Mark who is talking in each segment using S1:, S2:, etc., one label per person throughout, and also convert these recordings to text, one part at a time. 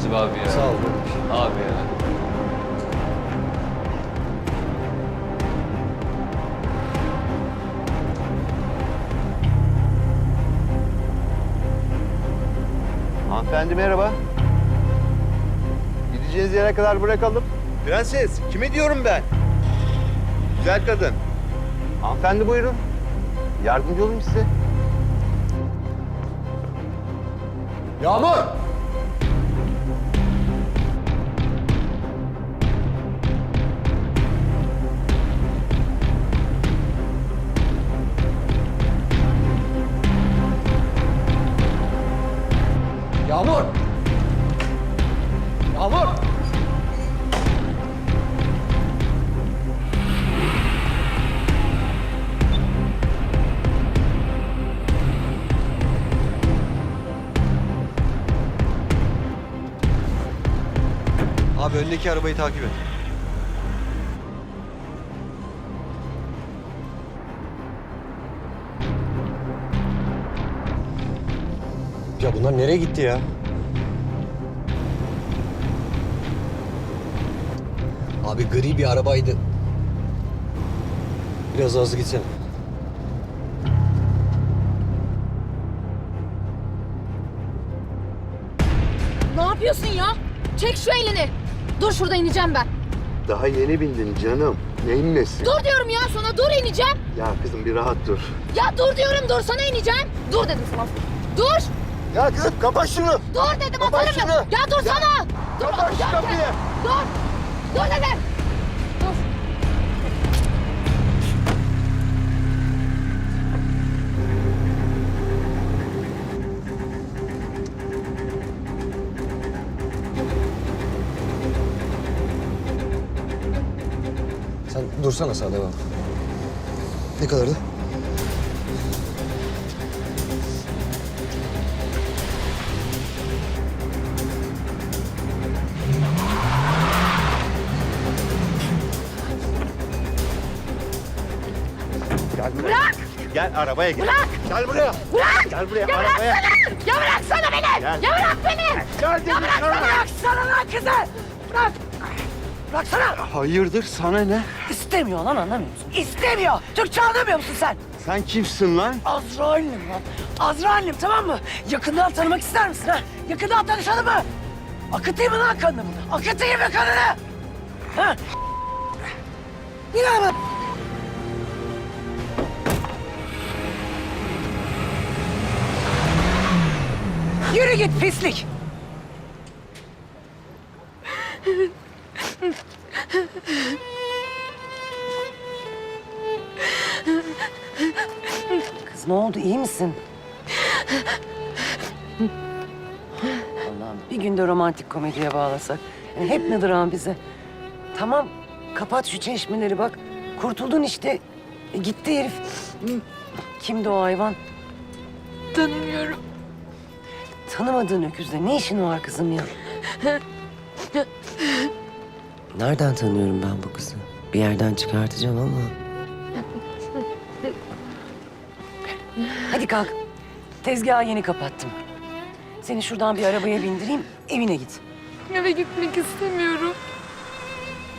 S1: Nasip abi ya.
S2: Sağ ol.
S1: Abi ya.
S3: Hanımefendi merhaba. Gideceğiniz yere kadar bırakalım. Prenses, kime diyorum ben? Güzel kadın. Hanımefendi buyurun. Yardımcı olayım size.
S2: Yağmur! Yağmur!
S4: Abi öndeki arabayı takip et.
S2: Ya bunlar nereye gitti ya? Abi gri bir arabaydı. Biraz hızlı gitsene.
S5: Ne yapıyorsun ya? Çek şu elini. Dur şurada ineceğim ben.
S3: Daha yeni bindin canım. Neyin nesi?
S5: Dur diyorum ya sana dur ineceğim.
S3: Ya kızım bir rahat dur.
S5: Ya dur diyorum dur sana ineceğim. Dur dedim sana. Dur.
S3: Ya kızım kapat şunu.
S5: Dur dedim
S3: Kapat
S5: atarım.
S3: şunu.
S5: Ya, ya dur
S3: Kapat şu kapıyı.
S5: Dur. Dur dedim.
S2: Dursana sağ devam. Ne kadardı?
S3: Gel buraya.
S5: Bırak.
S3: Gel arabaya gel.
S5: Bırak.
S3: Gel buraya.
S5: Bırak.
S3: Gel buraya
S5: Ya
S3: arabaya.
S5: bıraksana. Ya bıraksana beni.
S3: Gel.
S5: Ya bırak beni.
S3: Gel dedim
S5: Ya bıraksana.
S3: sana.
S5: Bıraksana lan kızı. Bırak. Bıraksana.
S3: Hayırdır sana ne?
S6: İstemiyor lan anlamıyor musun? İstemiyor. Türkçe anlamıyor musun sen?
S3: Sen kimsin lan?
S6: Azrail'im lan. Azrail'im tamam mı? Yakından tanımak ister misin ha? Yakından tanışalım mı? Akıtayım mı lan kanını? Akıtayım mı kanını? Ha? Yine mi? Yürü git pislik. Kız ne oldu iyi misin? Allah'ım bir günde romantik komediye bağlasak. Yani hep mi dram bize? Tamam kapat şu çeşmeleri bak. Kurtuldun işte. E, gitti herif. Kimdi o hayvan?
S5: Tanımıyorum.
S6: Tanımadığın öküzle ne işin var kızım ya? Nereden tanıyorum ben bu kızı? Bir yerden çıkartacağım ama. Hadi kalk. Tezgahı yeni kapattım. Seni şuradan bir arabaya bindireyim, evine git.
S5: Eve gitmek istemiyorum.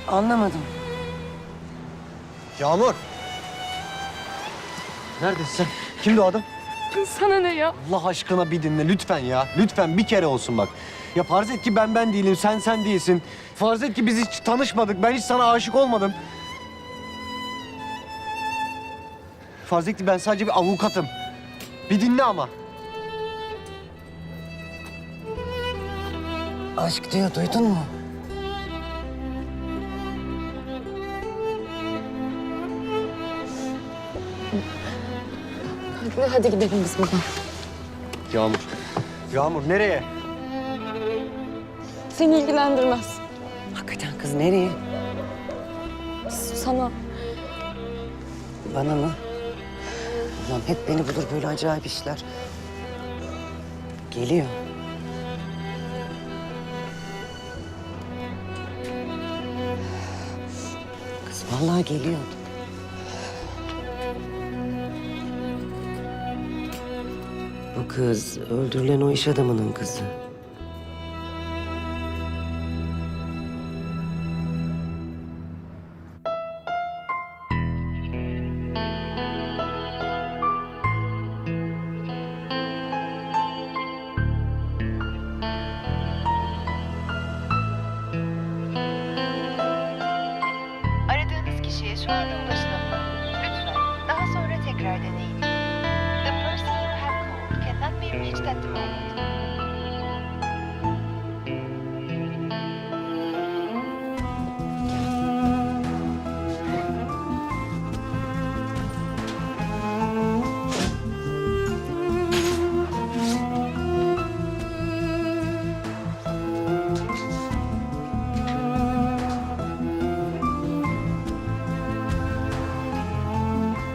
S6: Anlamadım.
S2: Yağmur! Neredesin sen? Kimdi o adam?
S5: Sana ne ya?
S2: Allah aşkına bir dinle lütfen ya. Lütfen bir kere olsun bak. Ya farz et ki ben ben değilim, sen sen değilsin. Farz et ki biz hiç tanışmadık, ben hiç sana aşık olmadım. Farz et ki ben sadece bir avukatım. Bir dinle ama.
S6: Aşk diyor, duydun mu?
S5: Hadi gidelim biz buradan.
S2: Yağmur. Yağmur nereye?
S5: Seni ilgilendirmez.
S6: Hakikaten kız nereye?
S5: Sana
S6: Bana mı? Ulan hep beni bulur böyle acayip işler. Geliyor. Kız vallahi geliyor. Bu kız öldürülen o iş adamının kızı.
S7: Sinyale ulaşılamadı. Lütfen daha sonra tekrar deneyin. The person you have called cannot be reached at the moment.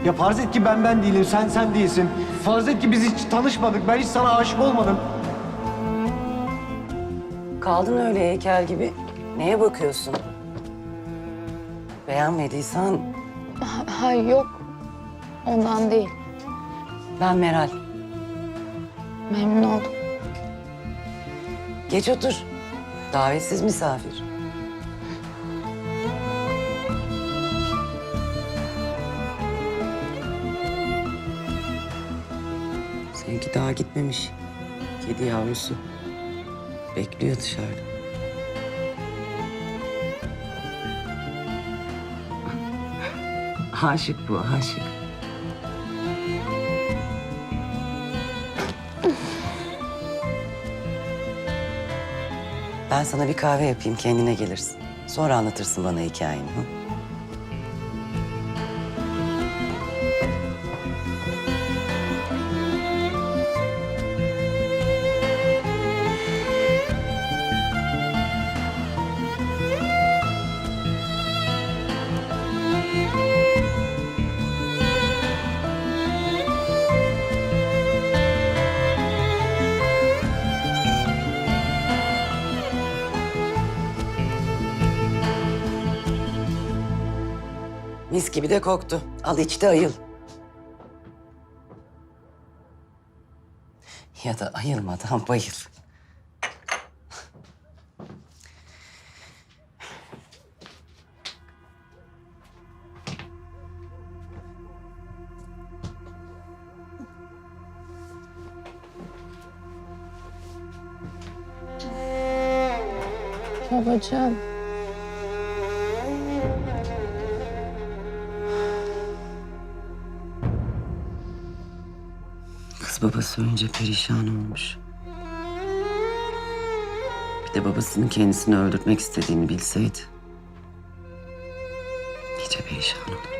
S2: Ya farz et ki ben ben değilim, sen sen değilsin. Farz et ki biz hiç tanışmadık, ben hiç sana aşık olmadım.
S6: Kaldın öyle heykel gibi. Neye bakıyorsun? Beğenmediysen
S1: Hayır yok. Ondan değil.
S6: ben Meral.
S1: Memnun oldum.
S6: Geç otur. Davetsiz misafir. Daha gitmemiş. Kedi yavrusu. Bekliyor dışarıda. Aşık bu, aşık. Ben sana bir kahve yapayım, kendine gelirsin. Sonra anlatırsın bana hikayeni. Hı? Mis gibi de koktu. Al içte ayıl. Ya da ayılmadan bayıl.
S1: Babacığım.
S6: Babası önce perişan olmuş. Bir de babasının kendisini öldürtmek istediğini bilseydi. iyice perişan olur.